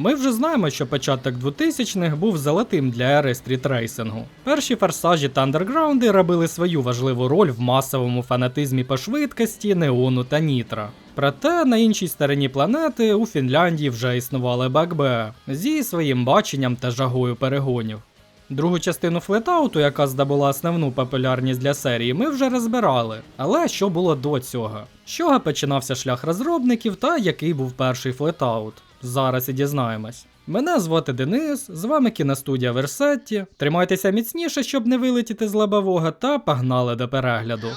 Ми вже знаємо, що початок 2000-х був золотим для ери стрітрейсингу. Перші форсажі та андерграунди робили свою важливу роль в масовому фанатизмі по швидкості, неону та нітра. Проте на іншій стороні планети у Фінляндії вже існували БКБ зі своїм баченням та жагою перегонів. Другу частину флетауту, яка здобула основну популярність для серії, ми вже розбирали. Але що було до цього? З чого починався шлях розробників та який був перший флетаут? Зараз і дізнаємось. Мене звати Денис, з вами кіностудія Версетті. Тримайтеся міцніше, щоб не вилетіти з лабового, та погнали до перегляду.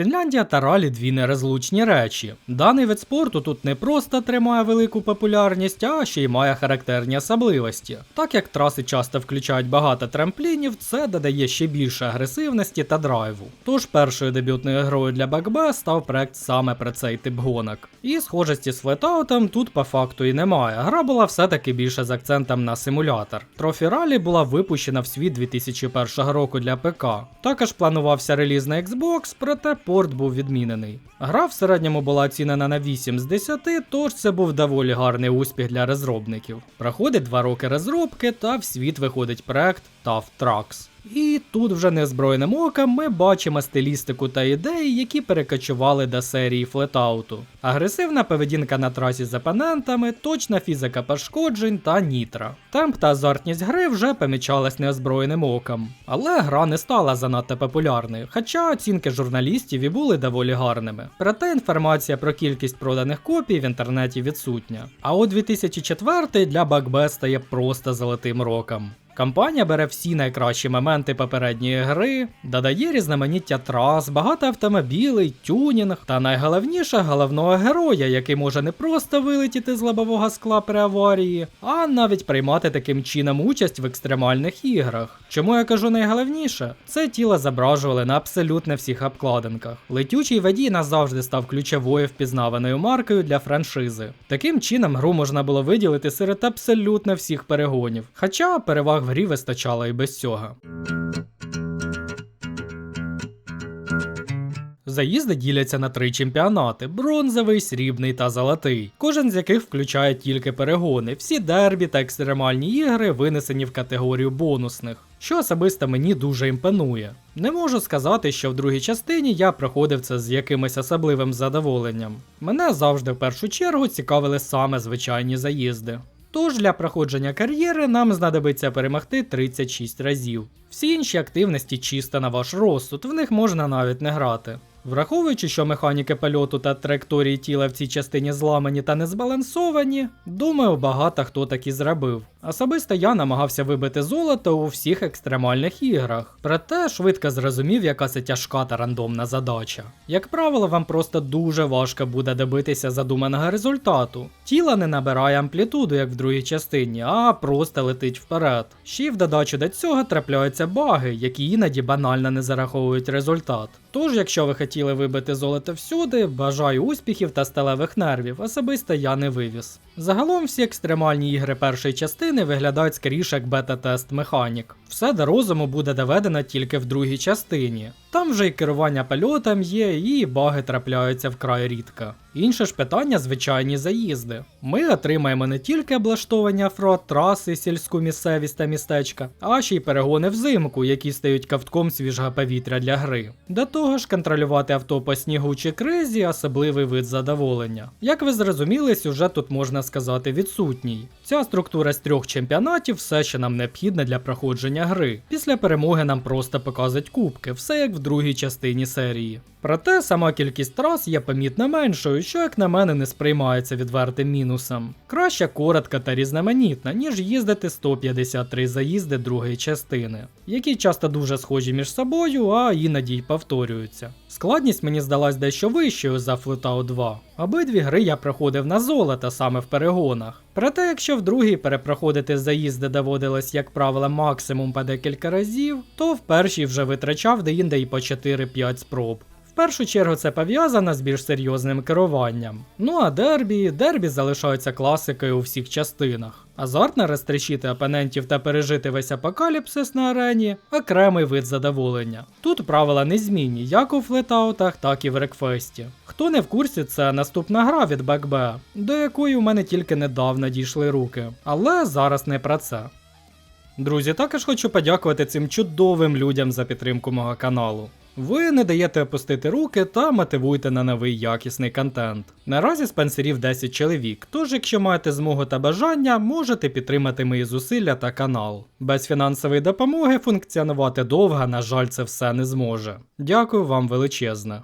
Фінляндія та ралі дві нерозлучні речі. Даний вид спорту тут не просто тримає велику популярність, а ще й має характерні особливості. Так як траси часто включають багато трамплінів, це додає ще більше агресивності та драйву. Тож першою дебютною грою для БКБ став проект саме про цей тип гонок. І схожості з флетаутом тут по факту і немає. Гра була все-таки більше з акцентом на симулятор. Трофі ралі була випущена в світ 2001 року для ПК. Також планувався реліз на Xbox, проте порт був відмінений. Гра в середньому була оцінена на 8 з 10, тож це був доволі гарний успіх для розробників. Проходить 2 роки розробки, та в світ виходить проект Tough Trucks. І тут вже незброєним оком ми бачимо стилістику та ідеї, які перекочували до серії флетауту. Агресивна поведінка на трасі з опонентами, точна фізика пошкоджень та нітра. Темп та азартність гри вже помічались неозброєним оком. Але гра не стала занадто популярною, хоча оцінки журналістів і були доволі гарними. Проте інформація про кількість проданих копій в інтернеті відсутня. А от 2004 для Бакбе стає просто золотим роком. Компанія бере всі найкращі моменти попередньої гри, додає різноманіття трас, багато автомобілей, тюнінг та найголовніше головного героя, який може не просто вилетіти з лобового скла при аварії, а навіть приймати таким чином участь в екстремальних іграх. Чому я кажу найголовніше? Це тіло зображували на абсолютно всіх обкладинках. Летючий водій назавжди став ключовою впізнаваною маркою для франшизи. Таким чином гру можна було виділити серед абсолютно всіх перегонів, хоча переваг в грі вистачало і без цього. Заїзди діляться на три чемпіонати: бронзовий, срібний та золотий. Кожен з яких включає тільки перегони. Всі дербі та екстремальні ігри винесені в категорію бонусних, що особисто мені дуже імпонує. Не можу сказати, що в другій частині я проходив це з якимось особливим задоволенням. Мене завжди в першу чергу цікавили саме звичайні заїзди. Тож для проходження кар'єри нам знадобиться перемогти 36 разів. Всі інші активності чисто на ваш розсуд, в них можна навіть не грати. Враховуючи, що механіки польоту та траєкторії тіла в цій частині зламані та не збалансовані, думаю, багато хто так і зробив. Особисто я намагався вибити золото у всіх екстремальних іграх, проте швидко зрозумів, яка це тяжка та рандомна задача. Як правило, вам просто дуже важко буде добитися задуманого результату. Тіло не набирає амплітуду, як в другій частині, а просто летить вперед. Ще й в додачу до цього трапляються баги, які іноді банально не зараховують результат. Тож, якщо ви хотіли вибити золото всюди, бажаю успіхів та сталевих нервів, особисто я не вивіз. Загалом всі екстремальні ігри першої частини виглядають скоріше як бета-тест механік. Все до розуму буде доведено тільки в другій частині. Там вже і керування польотом є, і баги трапляються вкрай рідко. Інше ж питання звичайні заїзди. Ми отримаємо не тільки облаштовані оффроад траси, сільську місцевість та містечка, а ще й перегони взимку, які стають ковтком свіжого повітря для гри. До того ж, контролювати авто по снігу чи кризі особливий вид задоволення. Як ви зрозуміли, сюжет тут можна сказати відсутній. Ця структура з трьох чемпіонатів все, що нам необхідне для проходження гри. Після перемоги нам просто показують кубки, все як в другій частині серії. Проте сама кількість трас є помітно меншою, що, як на мене, не сприймається відвертим мінусом. Краще коротка та різноманітна, ніж їздити 153 заїзди другої частини, які часто дуже схожі між собою, а іноді й повторюються. Складність мені здалась дещо вищою за Flutout 2. Обидві гри я проходив на золото саме в перегонах. Проте, якщо в другій перепроходити заїзди доводилось, як правило, максимум по декілька разів, то в першій вже витрачав деінде і по 4-5 спроб. В першу чергу це пов'язано з більш серйозним керуванням. Ну а дербі, дербі залишаються класикою у всіх частинах. Азартно розтрощити опонентів та пережити весь апокаліпсис на арені окремий вид задоволення. Тут правила незмінні як у флетаутах, так і в рекфесті. Хто не в курсі, це наступна гра від BackB, до якої у мене тільки недавно дійшли руки. Але зараз не про це. Друзі, також хочу подякувати цим чудовим людям за підтримку мого каналу. Ви не даєте опустити руки та мотивуєте на новий якісний контент. Наразі спонсорів 10 чоловік, тож якщо маєте змогу та бажання, можете підтримати мої зусилля та канал. Без фінансової допомоги функціонувати довго, на жаль, це все не зможе. Дякую вам величезне.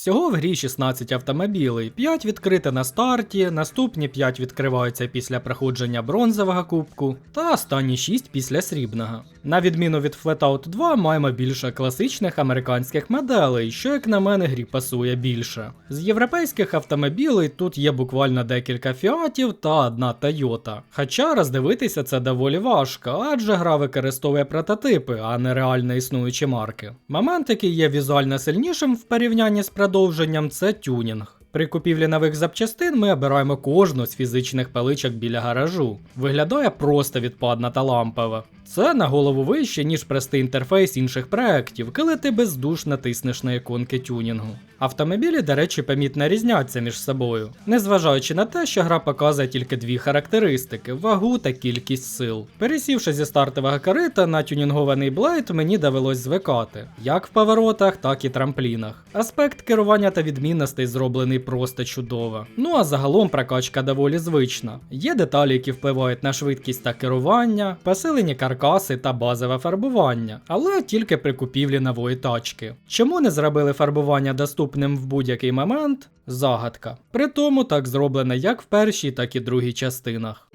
Всього в грі 16 автомобілей, 5 відкрите на старті, наступні 5 відкриваються після проходження бронзового кубку, та останні 6 після срібного. На відміну від Flatout 2 маємо більше класичних американських моделей, що, як на мене, грі пасує більше. З європейських автомобілей тут є буквально декілька фіатів та одна Toyota. Хоча роздивитися це доволі важко, адже гра використовує прототипи, а не реально існуючі марки. Момент, який є візуально сильнішим в порівнянні з продовженням, це тюнінг. При купівлі нових запчастин ми обираємо кожну з фізичних паличок біля гаражу. Виглядає просто відпадна та лампова. Це на голову вище, ніж простий інтерфейс інших проєктів, коли ти бездушно тиснеш на іконки тюнінгу. Автомобілі, до речі, помітно різняться між собою, незважаючи на те, що гра показує тільки дві характеристики вагу та кількість сил. Пересівши зі стартового корита на тюнінгований блейд, мені довелось звикати, як в поворотах, так і трамплінах. Аспект керування та відмінностей зроблений просто чудово. Ну а загалом прокачка доволі звична. Є деталі, які впливають на швидкість та керування, посилені каркаси та базове фарбування, але тільки при купівлі нової тачки. Чому не зробили фарбування доступним в будь-який момент? Загадка. При тому так зроблено як в першій, так і другій частинах.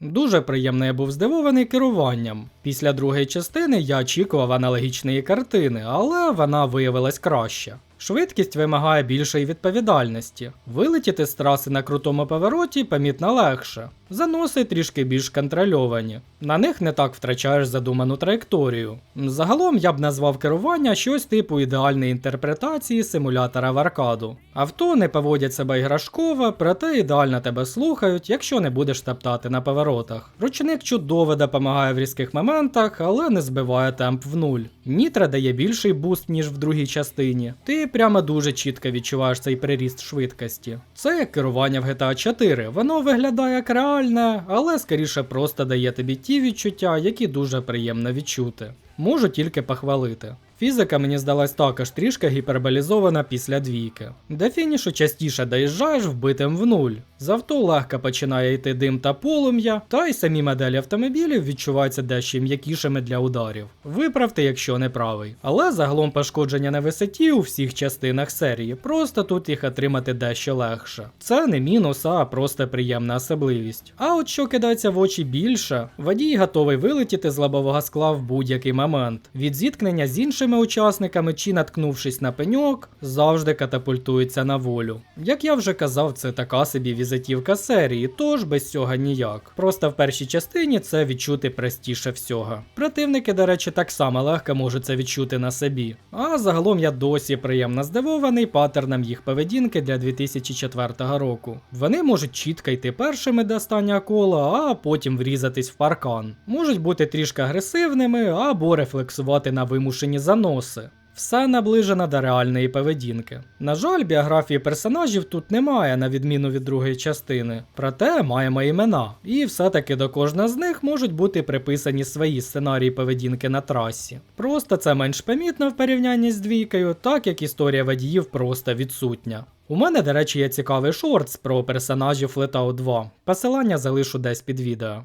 Дуже приємно я був здивований керуванням. Після другої частини я очікував аналогічної картини, але вона виявилась краща. Швидкість вимагає більшої відповідальності. Вилетіти з траси на крутому повороті помітно легше. Заноси трішки більш контрольовані. На них не так втрачаєш задуману траєкторію. Загалом я б назвав керування щось типу ідеальної інтерпретації симулятора в аркаду. Авто не поводять себе іграшково, проте ідеально тебе слухають, якщо не будеш топтати на поворотах. Ручник чудово допомагає в різких моментах, але не збиває темп в нуль. Нітра дає більший буст, ніж в другій частині. Ти прямо дуже чітко відчуваєш цей приріст швидкості. Це як керування в GTA 4. Воно виглядає як реальне, але скоріше просто дає тобі ті відчуття, які дуже приємно відчути. Можу тільки похвалити. Фізика мені здалась також трішки гіперболізована після двійки. До фінішу частіше доїжджаєш вбитим в нуль. З авто легко починає йти дим та полум'я, та й самі моделі автомобілів відчуваються дещо м'якішими для ударів. Виправте, якщо не правий. Але загалом пошкодження на висоті у всіх частинах серії, просто тут їх отримати дещо легше. Це не мінус, а просто приємна особливість. А от що кидається в очі більше, водій готовий вилетіти з лобового скла в будь-який момент. Від зіткнення з іншими учасниками чи наткнувшись на пеньок, завжди катапультується на волю. Як я вже казав, це така собі візитівка серії, тож без цього ніяк. Просто в першій частині це відчути простіше всього. Противники, до речі, так само легко можуть це відчути на собі. А загалом я досі приємно здивований паттерном їх поведінки для 2004 року. Вони можуть чітко йти першими до останнього кола, а потім врізатись в паркан. Можуть бути трішки агресивними або рефлексувати на вимушені заноси. Все наближено до реальної поведінки. На жаль, біографії персонажів тут немає, на відміну від другої частини. Проте маємо імена, і все-таки до кожного з них можуть бути приписані свої сценарії поведінки на трасі. Просто це менш помітно в порівнянні з двійкою, так як історія водіїв просто відсутня. У мене, до речі, є цікавий шортс про персонажів Flatout 2. Посилання залишу десь під відео.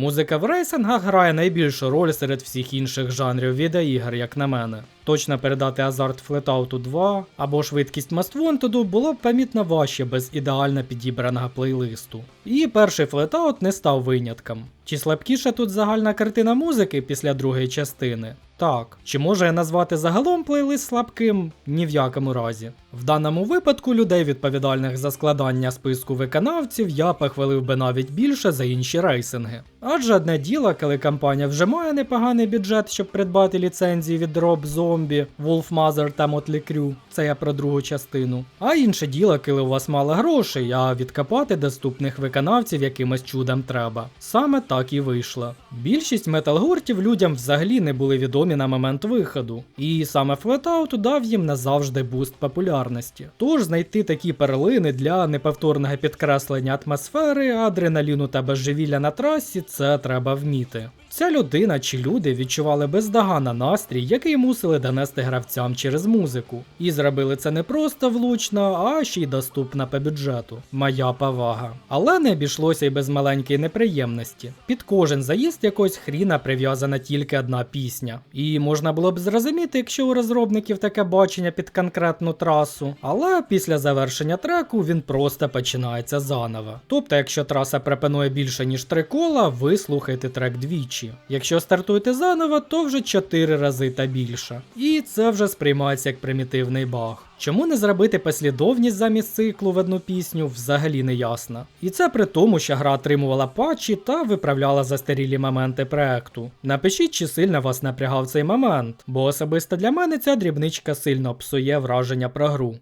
Музика в рейсингах грає найбільшу роль серед всіх інших жанрів відеоігр, як на мене. Точно передати азарт Flatout 2 або швидкість Wanted було б помітно важче без ідеально підібраного плейлисту. І перший Flatout не став винятком. Чи слабкіша тут загальна картина музики після другої частини? Так. Чи може я назвати загалом плейлист слабким? Ні в якому разі. В даному випадку людей, відповідальних за складання списку виконавців, я похвалив би навіть більше за інші рейсинги. Адже одне діло, коли компанія вже має непоганий бюджет, щоб придбати ліцензії від Rob Zombie, Wolf Mother та Crue, це я про другу частину. А інше діло, коли у вас мало грошей, а відкопати доступних виконавців якимось чудом треба. Саме так і вийшло. Більшість металгуртів людям взагалі не були відомі на момент виходу, і саме Flatout дав їм назавжди буст популярності. Тож знайти такі перлини для неповторного підкреслення атмосфери, адреналіну та безживілля на трасі це треба вміти. Ця людина чи люди відчували бездоганно настрій, який мусили донести гравцям через музику. І зробили це не просто влучно, а ще й доступно по бюджету. Моя повага. Але не обійшлося й без маленької неприємності. Під кожен заїзд якогось хріна прив'язана тільки одна пісня. І можна було б зрозуміти, якщо у розробників таке бачення під конкретну трасу. Але після завершення треку він просто починається заново. Тобто, якщо траса пропонує більше ніж три кола, ви слухаєте трек двічі. Якщо стартуєте заново, то вже 4 рази та більше. І це вже сприймається як примітивний баг. Чому не зробити послідовність замість циклу в одну пісню, взагалі не ясно. І це при тому, що гра отримувала патчі та виправляла застарілі моменти проекту. Напишіть, чи сильно вас напрягав цей момент, бо особисто для мене ця дрібничка сильно псує враження про гру.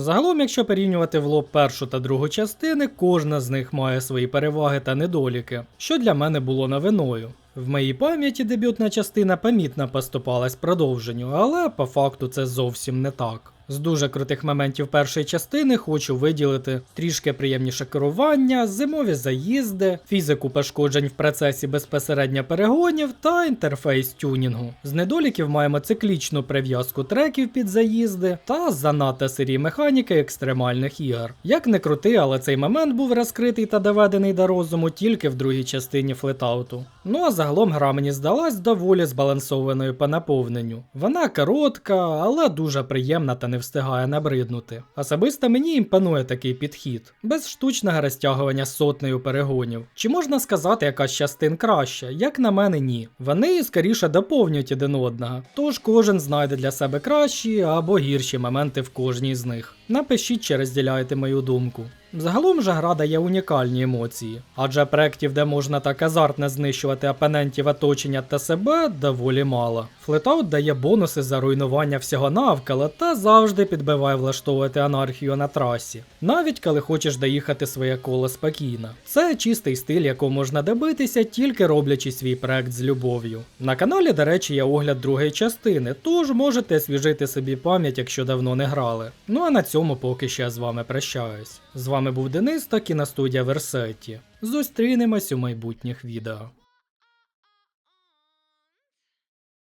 Загалом, якщо порівнювати в лоб першу та другу частини, кожна з них має свої переваги та недоліки, що для мене було новиною. В моїй пам'яті дебютна частина помітно поступалась продовженню, але по факту це зовсім не так. З дуже крутих моментів першої частини хочу виділити трішки приємніше керування, зимові заїзди, фізику пошкоджень в процесі безпосередньо перегонів та інтерфейс тюнінгу. З недоліків маємо циклічну прив'язку треків під заїзди та занадто сирі механіки екстремальних ігор. Як не крути, але цей момент був розкритий та доведений до розуму тільки в другій частині флетауту. Ну а загалом гра мені здалась доволі збалансованою по наповненню. Вона коротка, але дуже приємна та не встигає набриднути. Особисто мені імпонує такий підхід, без штучного розтягування сотнею перегонів. Чи можна сказати, якась частин краща? Як на мене, ні. Вони скоріше доповнюють один одного, тож кожен знайде для себе кращі або гірші моменти в кожній з них. Напишіть, чи розділяєте мою думку. Загалом же гра дає унікальні емоції, адже проєктів, де можна так азартно знищувати опонентів оточення та себе, доволі мало. Флетаут дає бонуси за руйнування всього навколо та завжди підбиває влаштовувати анархію на трасі, навіть коли хочеш доїхати своє коло спокійно. Це чистий стиль, якого можна добитися, тільки роблячи свій проект з любов'ю. На каналі, до речі, є огляд другої частини, тож можете освіжити собі пам'ять, якщо давно не грали. Ну а на цьому поки що я з вами прощаюсь. З вами був Денис та кіностудія Версеті. Зустрінемось у майбутніх відео.